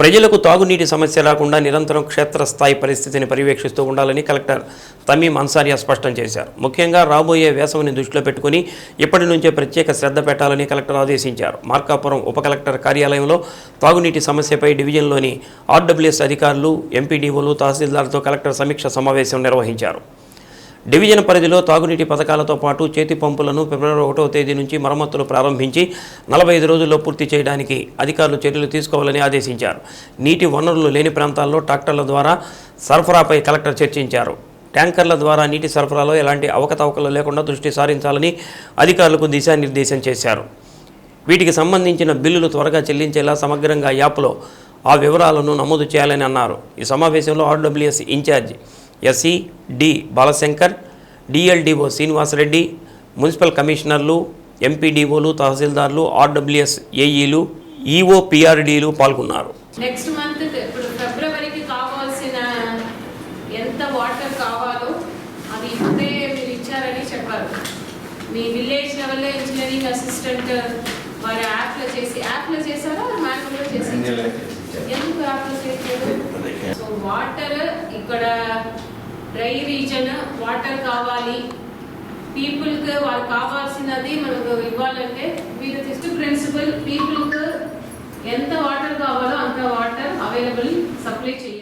ప్రజలకు తాగునీటి సమస్య రాకుండా నిరంతరం క్షేత్రస్థాయి పరిస్థితిని పర్యవేక్షిస్తూ ఉండాలని కలెక్టర్ తమీం అన్సారియా స్పష్టం చేశారు. ముఖ్యంగా రాబోయే వేసవిని దృష్టిలో పెట్టుకుని ఇప్పటి నుంచే ప్రత్యేక శ్రద్ధ పెట్టాలని కలెక్టర్ ఆదేశించారు. మార్కాపురం ఉప కలెక్టర్ కార్యాలయంలో తాగునీటి సమస్యపై డివిజన్లోని ఆర్డబ్ల్యూఎస్ అధికారులు ఎంపీడీఓలు తహసీల్దార్తో కలెక్టర్ సమీక్ష సమావేశం నిర్వహించారు. డివిజన్ పరిధిలో తాగునీటి పథకాలతో పాటు చేతి పంపులను ఫిబ్రవరి ఒకటో తేదీ నుంచి మరమ్మతులు ప్రారంభించి నలభై ఐదు రోజుల్లో పూర్తి చేయడానికి అధికారులు చర్యలు తీసుకోవాలని ఆదేశించారు. నీటి వనరులు లేని ప్రాంతాల్లో ట్రాక్టర్ల ద్వారా సరఫరాపై కలెక్టర్ చర్చించారు. ట్యాంకర్ల ద్వారా నీటి సరఫరాలో ఎలాంటి అవకతవకలు లేకుండా దృష్టి సారించాలని అధికారులకు దిశానిర్దేశం చేశారు. వీటికి సంబంధించిన బిల్లులు త్వరగా చెల్లించేలా సమగ్రంగా యాప్లో ఆ వివరాలను నమోదు చేయాలని అన్నారు. ఈ సమావేశంలో RWS in charge SE D Balashankar DLDO Srinivasa Reddy municipal కమిషనర్లు ఎంపీడీఓలు తహసీల్దార్లు ఆర్డబ్ల్యూఎస్ ఏఈలు ఈఓ పిఆర్డీలు పాల్గొన్నారు. నెక్స్ట్ మంత్ ఇప్పుడు ఫిబ్రవరికి కావాల్సిన ఎంత వాటర్ కావాలో అది ఇప్పుడే మీరు ఇచ్చారని చెప్పారు. మీ విలేజ్ లెవెల్లో ఇంజనీరింగ్ అసిస్టెంట్ వారి యాప్లో చేసి యాప్లో చేశారా? మాన్యువల్లో చేసి? ఎందుకు యాప్లో చేయలేదు సో వాటర్ ఇక్కడ డ్రై రీజన్ వాటర్ కావాలి. పీపుల్కి వాళ్ళకి కావాల్సినది మనకు ఇవ్వాలంటే మీరు జస్ట్ ప్రిన్సిపల్ పీపుల్కి ఎంత వాటర్ కావాలో అంత వాటర్ అవైలబుల్ సప్లై చేయాలి.